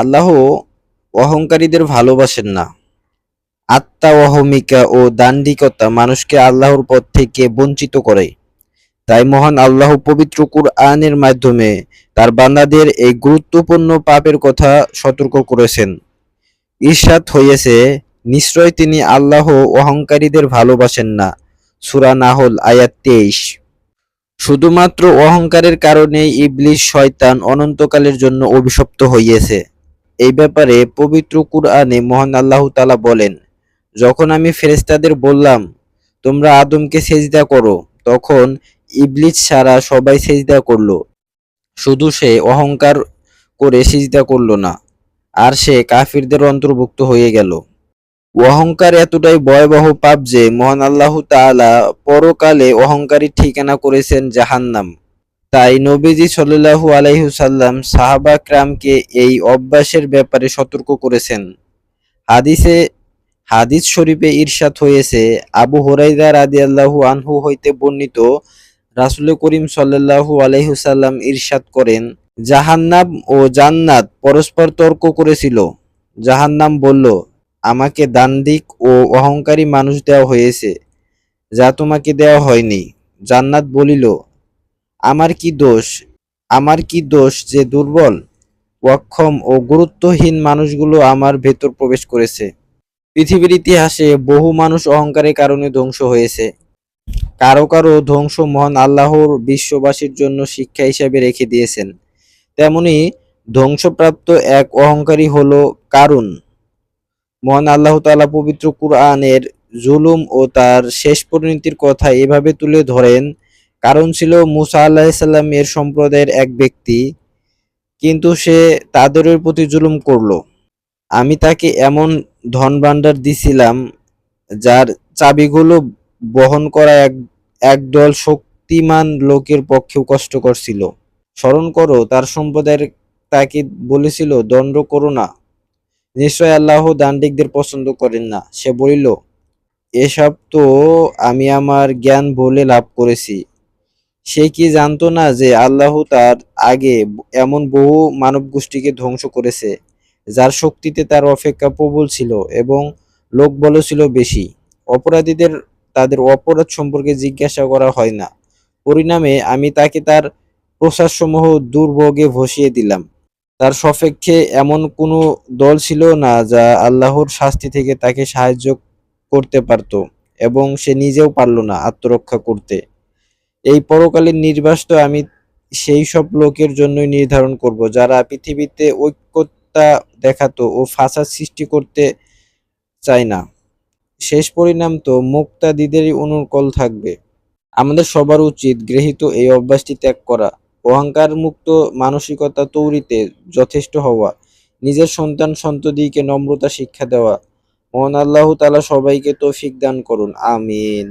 আল্লাহ অহংকারীদের ভালোবাসেন না। আত্মা অহমিকা ও দান্ডিকতা মানুষকে আল্লাহর পথ থেকে বঞ্চিত করে। তাই মহান আল্লাহ পবিত্র কুরআনের মাধ্যমে তার বান্দাদের এই গুরুত্বপূর্ণ পাপের কথা সতর্ক করেছেন। ঈর্ষাদ হয়েছে নিশ্চয় তিনি আল্লাহ অহংকারীদের ভালোবাসেন না। সূরা নাহল, আয়াত তেইশ। শুধুমাত্র অহংকারের কারণে ইবলিশ শয়তান অনন্তকালের জন্য অভিশপ্ত হইয়েছে। এই ব্যাপারে পবিত্র কুরআনে মহান আল্লাহ তালা বলেন, যখন আমি ফেরেস্তাদের বললাম, তোমরা আদমকে সেজদা করো তখন ইবলিস ছাড়া সবাই সেজদা করল। শুধু সে অহংকার করে সিজদা করল না, আর সে কাফিরদের অন্তর্ভুক্ত হয়ে গেল। অহংকার এতটাই ভয়াবহ পাপ যে মহান আল্লাহ তাআলা পরকালে অহংকারী ঠিকানা করেছেন জাহান্নাম। তাই নবীজি সাল্লাল্লাহু আলাইহুসাল্লাম সাহাবা ক্রামকে এই অভ্যাসের ব্যাপারে সতর্ক করেছেন। হাদিসে, হাদিস শরীফে ইরশাদ হয়েছে, আবু হুরাইরা রাদিয়াল্লাহু আনহু হইতে বর্ণিত, রাসুল করিম সাল্লাল্লাহু আলাইহি সাল্লাম ইরশাদ করেন, জাহান্নাম ও জান্নাত পরস্পর তর্ক করেছিল। জাহান্নাম বলল, আমাকে দান্দিক ও অহংকারী মানুষ দেওয়া হয়েছে, যা তোমাকে দেওয়া হয়নি। জান্নাত বলিল আমার কি দোষ? আমার কি দোষ যে দুর্বল, অক্ষম ও গুরুত্বহীন মানুষগুলো আমার ভেতর প্রবেশ করেছে? পৃথিবীর ইতিহাসে বহু মানুষ অহংকারের কারণে ধ্বংস হয়েছে। কারও কারও ধ্বংস মহান আল্লাহর বিশ্ববাসীর জন্য শিক্ষা হিসাবে রেখে দিয়েছেন। তেমনি ধ্বংসপ্রাপ্ত এক অহংকারী হলো কারুন। মহান আল্লাহ তাআলা পবিত্র কুরআনের জুলুম ও তার শেষ পরিণতির কথা এভাবে তুলে ধরেন কারণ ছিল মুসা আলাহিসাল্লামের সম্প্রদায়ের এক ব্যক্তি, কিন্তু সে তাদের প্রতি জুলুম করল। আমি তাকে এমন ধন ভাণ্ডার দিছিলাম, যার চাবিগুলো বহন করা এক, একদল শক্তিমান লোকের পক্ষেও কষ্টকর ছিল। স্মরণ করো, তার সম্প্রদায়ের তাকে বলেছিল, দণ্ড করো না। নিশ্চয় আল্লাহ দান্ডিকদের পছন্দ করেন না। সে বলিল, এসব তো আমি আমার জ্ঞান বলে লাভ করেছি। সে কি জানতো না যে আল্লাহ তার আগে এমন বহু মানব গোষ্ঠীকে ধ্বংস করেছে, যার শক্তিতে তার অপেক্ষা প্রবল ছিল এবং লোক ছিল বেশি? অপরাধীদের তাদের অপরাধ সম্পর্কে জিজ্ঞাসা করা হয় না। পরিণামে আমি তাকে তার প্রসাদসমূহ দুর্ভোগে ভসিয়ে দিলাম। তার সপেক্ষে এমন কোনো দল ছিল না যা আল্লাহর শাস্তি থেকে তাকে সাহায্য করতে পারত এবং সে নিজেও পারল না আত্মরক্ষা করতে। এই পরকালীন নির্বাসত আমি সেই সব লোকের জন্যই নির্ধারণ করব, যারা পৃথিবীতে ঐক্যতা দেখাতো ও ফাসাদ সৃষ্টি করতে চায় না। শেষ পরিণাম তো মুক্তাদিদেরই অনুকূল থাকবে। আমাদের সবার উচিত গৃহীত এই অভ্যাসটি ত্যাগ করা। অহংকার মুক্ত মানসিকতা তৈরিতে যথেষ্ট হওয়া, নিজের সন্তান সন্ততিকে নম্রতা শিক্ষা দেওয়া। মহান আল্লাহ তালা সবাইকে তৌফিক দান করুন। আমিন।